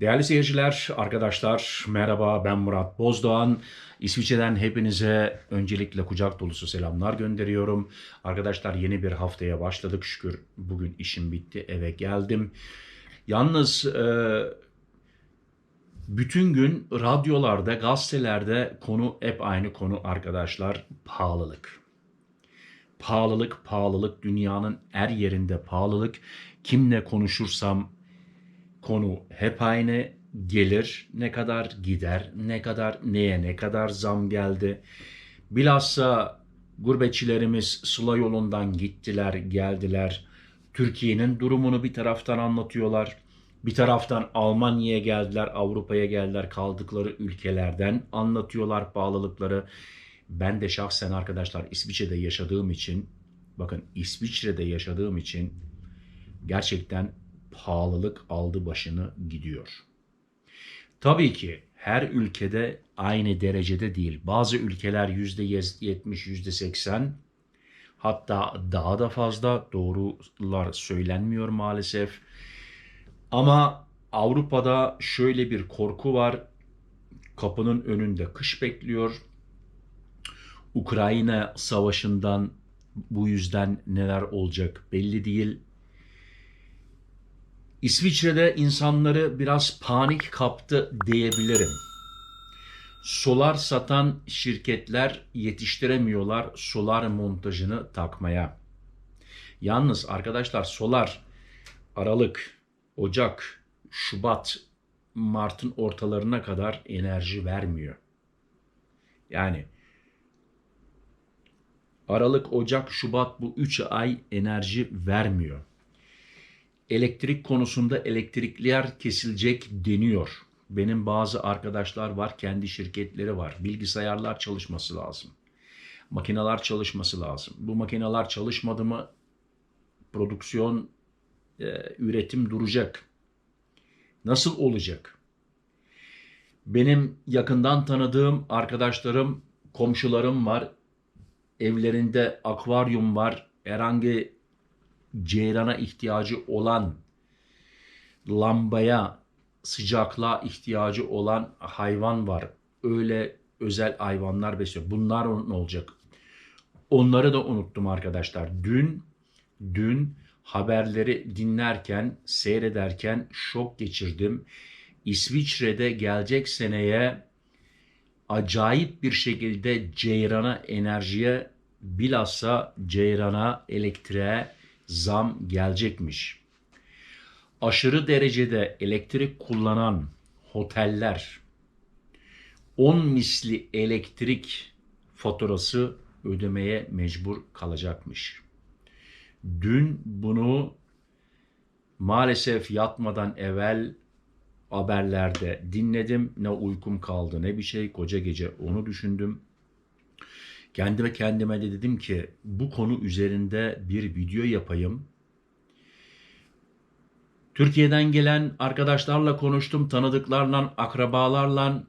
Değerli seyirciler, arkadaşlar merhaba ben Murat Bozdoğan. İsviçre'den hepinize öncelikle kucak dolusu selamlar gönderiyorum. Arkadaşlar yeni bir haftaya başladık şükür. Bugün işim bitti eve geldim. Yalnız e, bütün gün radyolarda, gazetelerde konu hep aynı konu arkadaşlar. Pahalılık. Pahalılık, pahalılık. Dünyanın her yerinde pahalılık. Kimle konuşursam konu hep aynı. Gelir ne kadar gider ne kadar neye ne kadar zam geldi. Bilhassa gurbetçilerimiz sıla yolundan gittiler geldiler. Türkiye'nin durumunu bir taraftan anlatıyorlar. Bir taraftan Almanya'ya geldiler Avrupa'ya geldiler kaldıkları ülkelerden anlatıyorlar pahalılıkları ben de şahsen arkadaşlar İsviçre'de yaşadığım için bakın İsviçre'de yaşadığım için gerçekten pahalılık aldı başını gidiyor. Tabii ki her ülkede aynı derecede değil. Bazı ülkeler %70, %80 hatta daha da fazla doğrular söylenmiyor maalesef. Ama Avrupa'da şöyle bir korku var. Kapının önünde kış bekliyor. Ukrayna savaşından bu yüzden neler olacak belli değil. İsviçre'de insanları biraz panik kaptı diyebilirim. Solar satan şirketler yetiştiremiyorlar solar montajını takmaya. Yalnız arkadaşlar solar Aralık, Ocak, Şubat, Mart'ın ortalarına kadar enerji vermiyor. Yani Aralık, Ocak, Şubat bu 3 ay enerji vermiyor elektrik konusunda elektrikler kesilecek deniyor. Benim bazı arkadaşlar var, kendi şirketleri var. Bilgisayarlar çalışması lazım. Makineler çalışması lazım. Bu makineler çalışmadı mı prodüksiyon, e, üretim duracak. Nasıl olacak? Benim yakından tanıdığım arkadaşlarım, komşularım var. Evlerinde akvaryum var. Herhangi ceyrana ihtiyacı olan, lambaya, sıcaklığa ihtiyacı olan hayvan var. Öyle özel hayvanlar besliyor. Bunlar ne olacak? Onları da unuttum arkadaşlar. Dün dün haberleri dinlerken, seyrederken şok geçirdim. İsviçre'de gelecek seneye acayip bir şekilde ceyrana enerjiye bilhassa ceyrana elektriğe zam gelecekmiş. Aşırı derecede elektrik kullanan oteller 10 misli elektrik faturası ödemeye mecbur kalacakmış. Dün bunu maalesef yatmadan evvel haberlerde dinledim. Ne uykum kaldı ne bir şey. Koca gece onu düşündüm. Kendime kendime de dedim ki bu konu üzerinde bir video yapayım. Türkiye'den gelen arkadaşlarla konuştum, tanıdıklarla, akrabalarla.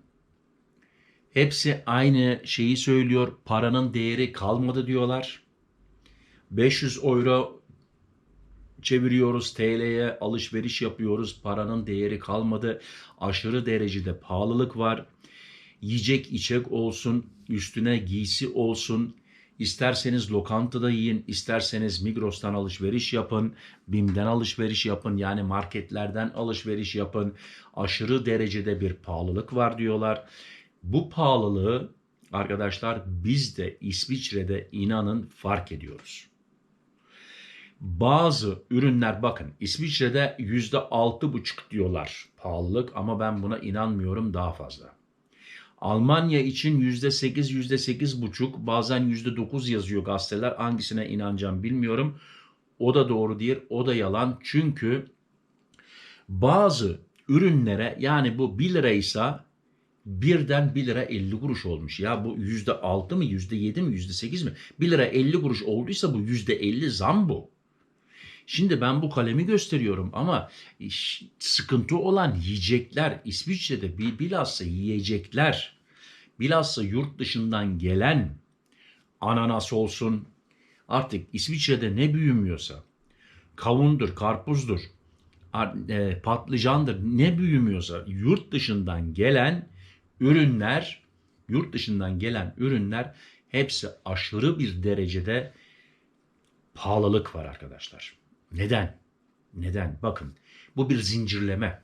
Hepsi aynı şeyi söylüyor. Paranın değeri kalmadı diyorlar. 500 euro çeviriyoruz TL'ye alışveriş yapıyoruz. Paranın değeri kalmadı. Aşırı derecede pahalılık var yiyecek içecek olsun, üstüne giysi olsun. İsterseniz lokantada yiyin, isterseniz Migros'tan alışveriş yapın, BİM'den alışveriş yapın, yani marketlerden alışveriş yapın. Aşırı derecede bir pahalılık var diyorlar. Bu pahalılığı arkadaşlar biz de İsviçre'de inanın fark ediyoruz. Bazı ürünler bakın İsviçre'de yüzde altı buçuk diyorlar pahalılık ama ben buna inanmıyorum daha fazla. Almanya için %8, %8,5 bazen %9 yazıyor gazeteler. Hangisine inanacağım bilmiyorum. O da doğru değil, o da yalan. Çünkü bazı ürünlere yani bu 1 liraysa birden 1 lira 50 kuruş olmuş. Ya bu %6 mı, %7 mi, %8 mi? 1 lira 50 kuruş olduysa bu %50 zam bu. Şimdi ben bu kalemi gösteriyorum ama sıkıntı olan yiyecekler İsviçre'de bilhassa yiyecekler bilhassa yurt dışından gelen ananas olsun artık İsviçre'de ne büyümüyorsa kavundur, karpuzdur ar- e, patlıcandır ne büyümüyorsa yurt dışından gelen ürünler yurt dışından gelen ürünler hepsi aşırı bir derecede pahalılık var arkadaşlar. Neden? Neden? Bakın bu bir zincirleme.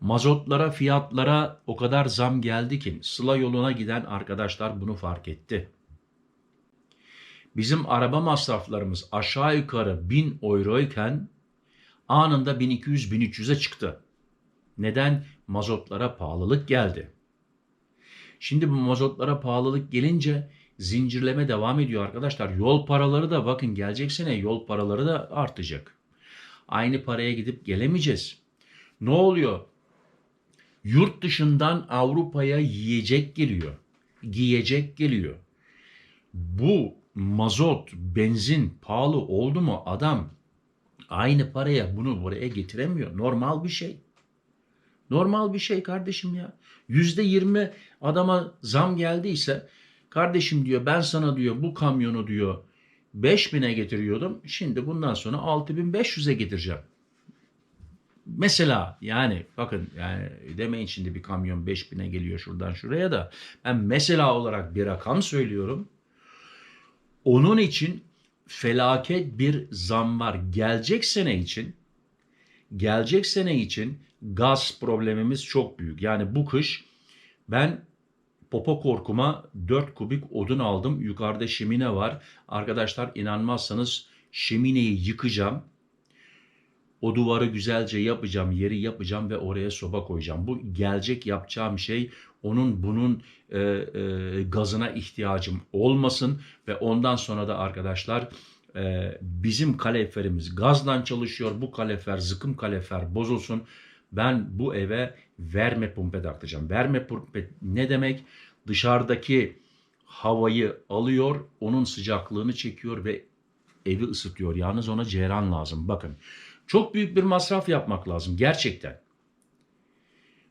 Mazotlara, fiyatlara o kadar zam geldi ki Sıla yoluna giden arkadaşlar bunu fark etti. Bizim araba masraflarımız aşağı yukarı 1000 euroyken anında 1200-1300'e çıktı. Neden? Mazotlara pahalılık geldi. Şimdi bu mazotlara pahalılık gelince zincirleme devam ediyor arkadaşlar. Yol paraları da bakın gelecek sene yol paraları da artacak. Aynı paraya gidip gelemeyeceğiz. Ne oluyor? Yurt dışından Avrupa'ya yiyecek geliyor. Giyecek geliyor. Bu mazot, benzin pahalı oldu mu adam aynı paraya bunu buraya getiremiyor. Normal bir şey. Normal bir şey kardeşim ya. Yüzde yirmi adama zam geldiyse kardeşim diyor ben sana diyor bu kamyonu diyor 5000'e getiriyordum. Şimdi bundan sonra 6500'e getireceğim. Mesela yani bakın yani demeyin şimdi bir kamyon 5000'e geliyor şuradan şuraya da ben mesela olarak bir rakam söylüyorum. Onun için felaket bir zam var. Gelecek sene için gelecek sene için gaz problemimiz çok büyük. Yani bu kış ben popo korkuma 4 kubik odun aldım. Yukarıda şemine var. Arkadaşlar inanmazsanız şemineyi yıkacağım. O duvarı güzelce yapacağım, yeri yapacağım ve oraya soba koyacağım. Bu gelecek yapacağım şey onun bunun e, e, gazına ihtiyacım olmasın ve ondan sonra da arkadaşlar e, bizim kaloriferimiz gazdan çalışıyor. Bu kalorifer, zıkım kalorifer bozulsun. Ben bu eve verme pumpe takacağım. Verme pumpe ne demek? Dışarıdaki havayı alıyor, onun sıcaklığını çekiyor ve evi ısıtıyor. Yalnız ona ceyran lazım. Bakın çok büyük bir masraf yapmak lazım gerçekten.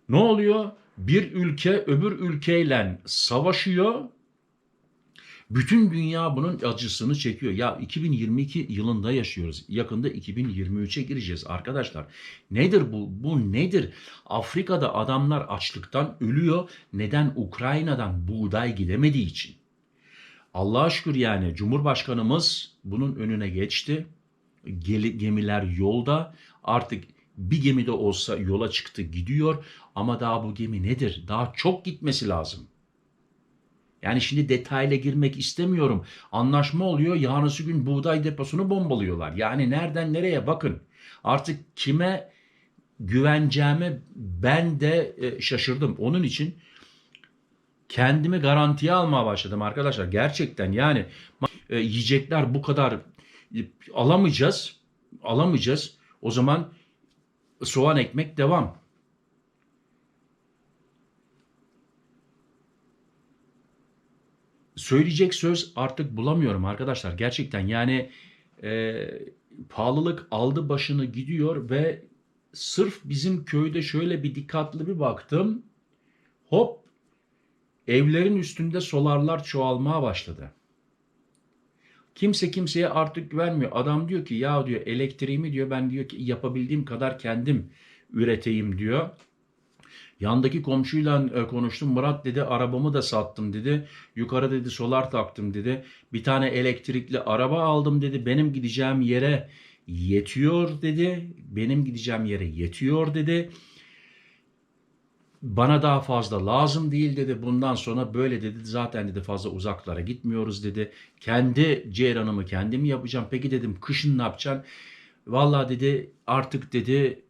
Ne oluyor? Bir ülke öbür ülkeyle savaşıyor. Bütün dünya bunun acısını çekiyor. Ya 2022 yılında yaşıyoruz. Yakında 2023'e gireceğiz arkadaşlar. Nedir bu? Bu nedir? Afrika'da adamlar açlıktan ölüyor. Neden? Ukrayna'dan buğday gidemediği için. Allah'a şükür yani Cumhurbaşkanımız bunun önüne geçti. Gemiler yolda. Artık bir gemi de olsa yola çıktı gidiyor. Ama daha bu gemi nedir? Daha çok gitmesi lazım. Yani şimdi detayla girmek istemiyorum. Anlaşma oluyor. Yarınsı gün buğday deposunu bombalıyorlar. Yani nereden nereye bakın. Artık kime güveneceğime ben de e, şaşırdım. Onun için kendimi garantiye almaya başladım arkadaşlar. Gerçekten yani e, yiyecekler bu kadar e, alamayacağız. Alamayacağız. O zaman soğan ekmek devam. Söyleyecek söz artık bulamıyorum arkadaşlar. Gerçekten yani e, pahalılık aldı başını gidiyor ve sırf bizim köyde şöyle bir dikkatli bir baktım. Hop evlerin üstünde solarlar çoğalmaya başladı. Kimse kimseye artık güvenmiyor. Adam diyor ki ya diyor elektriğimi diyor ben diyor ki yapabildiğim kadar kendim üreteyim diyor. Yandaki komşuyla e, konuştum. Murat dedi arabamı da sattım dedi. Yukarı dedi solar taktım dedi. Bir tane elektrikli araba aldım dedi. Benim gideceğim yere yetiyor dedi. Benim gideceğim yere yetiyor dedi. Bana daha fazla lazım değil dedi. Bundan sonra böyle dedi. Zaten dedi fazla uzaklara gitmiyoruz dedi. Kendi ceyranımı kendim yapacağım. Peki dedim kışın ne yapacaksın? Vallahi dedi artık dedi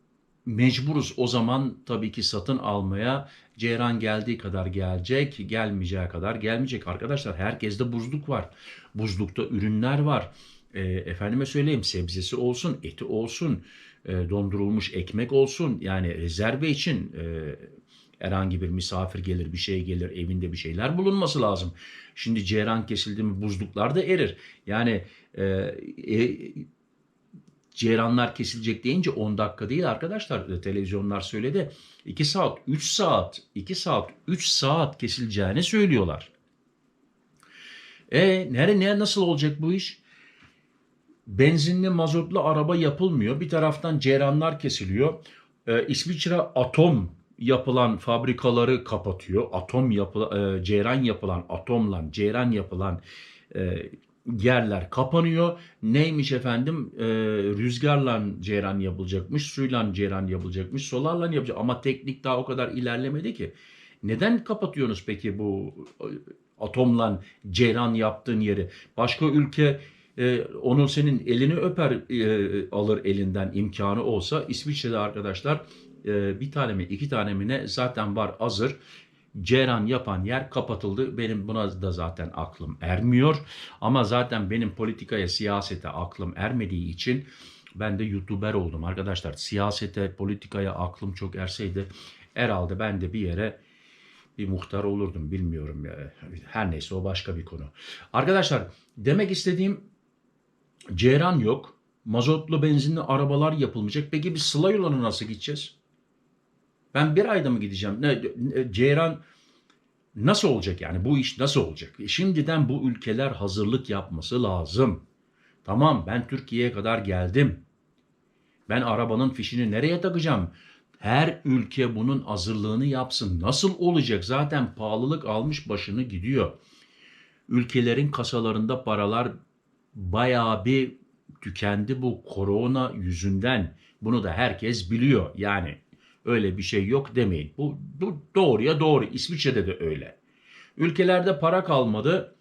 mecburuz o zaman tabii ki satın almaya. Ceyran geldiği kadar gelecek, gelmeyeceği kadar gelmeyecek. Arkadaşlar herkeste buzluk var. Buzlukta ürünler var. E, efendime söyleyeyim sebzesi olsun, eti olsun, e, dondurulmuş ekmek olsun. Yani rezerve için e, herhangi bir misafir gelir, bir şey gelir, evinde bir şeyler bulunması lazım. Şimdi ceyran kesildi mi buzluklar da erir. Yani e, e, ceyranlar kesilecek deyince 10 dakika değil arkadaşlar. E, Televizyonlar söyledi. 2 saat, 3 saat, 2 saat, 3 saat kesileceğini söylüyorlar. E nere ne nasıl olacak bu iş? benzinli mazotlu araba yapılmıyor. Bir taraftan ceyranlar kesiliyor. Ee, İsviçre atom yapılan fabrikaları kapatıyor. Atom yapı, e, ceyran yapılan, atomla ceyran yapılan e, yerler kapanıyor. Neymiş efendim? E, rüzgarla ceyran yapılacakmış, suyla ceyran yapılacakmış, solarla yapacak. Ama teknik daha o kadar ilerlemedi ki. Neden kapatıyorsunuz peki bu e, atomla ceyran yaptığın yeri? Başka ülke e, onun senin elini öper e, alır elinden imkanı olsa İsviçre'de arkadaşlar e, bir tane mi iki tane mi ne zaten var hazır. Ceyran yapan yer kapatıldı. Benim buna da zaten aklım ermiyor. Ama zaten benim politikaya, siyasete aklım ermediği için ben de YouTuber oldum arkadaşlar. Siyasete, politikaya aklım çok erseydi herhalde ben de bir yere bir muhtar olurdum bilmiyorum ya. Her neyse o başka bir konu. Arkadaşlar demek istediğim ceyran yok. Mazotlu benzinli arabalar yapılmayacak. Peki biz Sıla yoluna nasıl gideceğiz? Ben bir ayda mı gideceğim? Ne, ceyran nasıl olacak yani? Bu iş nasıl olacak? E, Şimdiden bu ülkeler hazırlık yapması lazım. Tamam ben Türkiye'ye kadar geldim. Ben arabanın fişini nereye takacağım? Her ülke bunun hazırlığını yapsın. Nasıl olacak? Zaten pahalılık almış başını gidiyor. Ülkelerin kasalarında paralar bayağı bir tükendi bu korona yüzünden. Bunu da herkes biliyor. Yani öyle bir şey yok demeyin. Bu, bu doğruya doğru. İsviçre'de de öyle. Ülkelerde para kalmadı.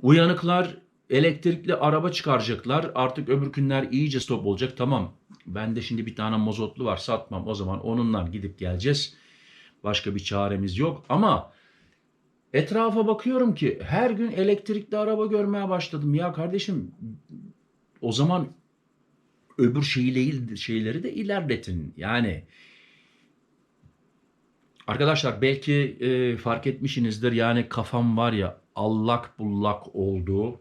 Uyanıklar elektrikli araba çıkaracaklar. Artık öbür günler iyice stop olacak. Tamam. Bende şimdi bir tane mozotlu var satmam. O zaman onunla gidip geleceğiz. Başka bir çaremiz yok. Ama etrafa bakıyorum ki her gün elektrikli araba görmeye başladım. Ya kardeşim o zaman öbür şeyleri, şeyleri de ilerletin. Yani arkadaşlar belki e, fark etmişsinizdir. Yani kafam var ya allak bullak oldu.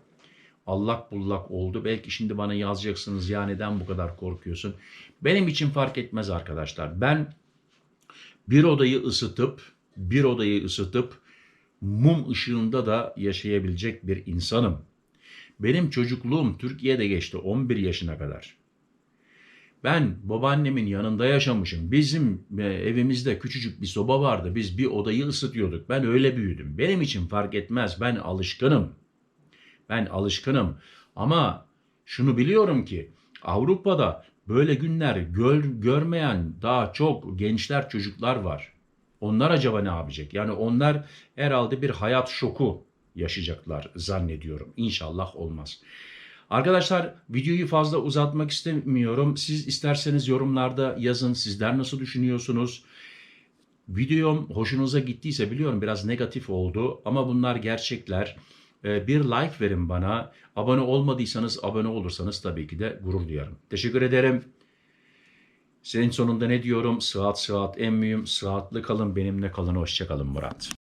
Allak bullak oldu. Belki şimdi bana yazacaksınız ya neden bu kadar korkuyorsun? Benim için fark etmez arkadaşlar. Ben bir odayı ısıtıp bir odayı ısıtıp mum ışığında da yaşayabilecek bir insanım. Benim çocukluğum Türkiye'de geçti 11 yaşına kadar. Ben babaannemin yanında yaşamışım. Bizim e, evimizde küçücük bir soba vardı. Biz bir odayı ısıtıyorduk. Ben öyle büyüdüm. Benim için fark etmez. Ben alışkınım. Ben alışkınım. Ama şunu biliyorum ki Avrupa'da böyle günler gör, görmeyen daha çok gençler, çocuklar var. Onlar acaba ne yapacak? Yani onlar herhalde bir hayat şoku yaşayacaklar zannediyorum. İnşallah olmaz. Arkadaşlar videoyu fazla uzatmak istemiyorum. Siz isterseniz yorumlarda yazın. Sizler nasıl düşünüyorsunuz? Videom hoşunuza gittiyse biliyorum biraz negatif oldu ama bunlar gerçekler. Ee, Bir like verin bana. Abone olmadıysanız abone olursanız tabii ki de gurur duyarım. Teşekkür ederim. Senin sonunda ne diyorum? Sıhhat sıhhat en mühim. Sıhhatli kalın benimle kalın. Hoşçakalın Murat.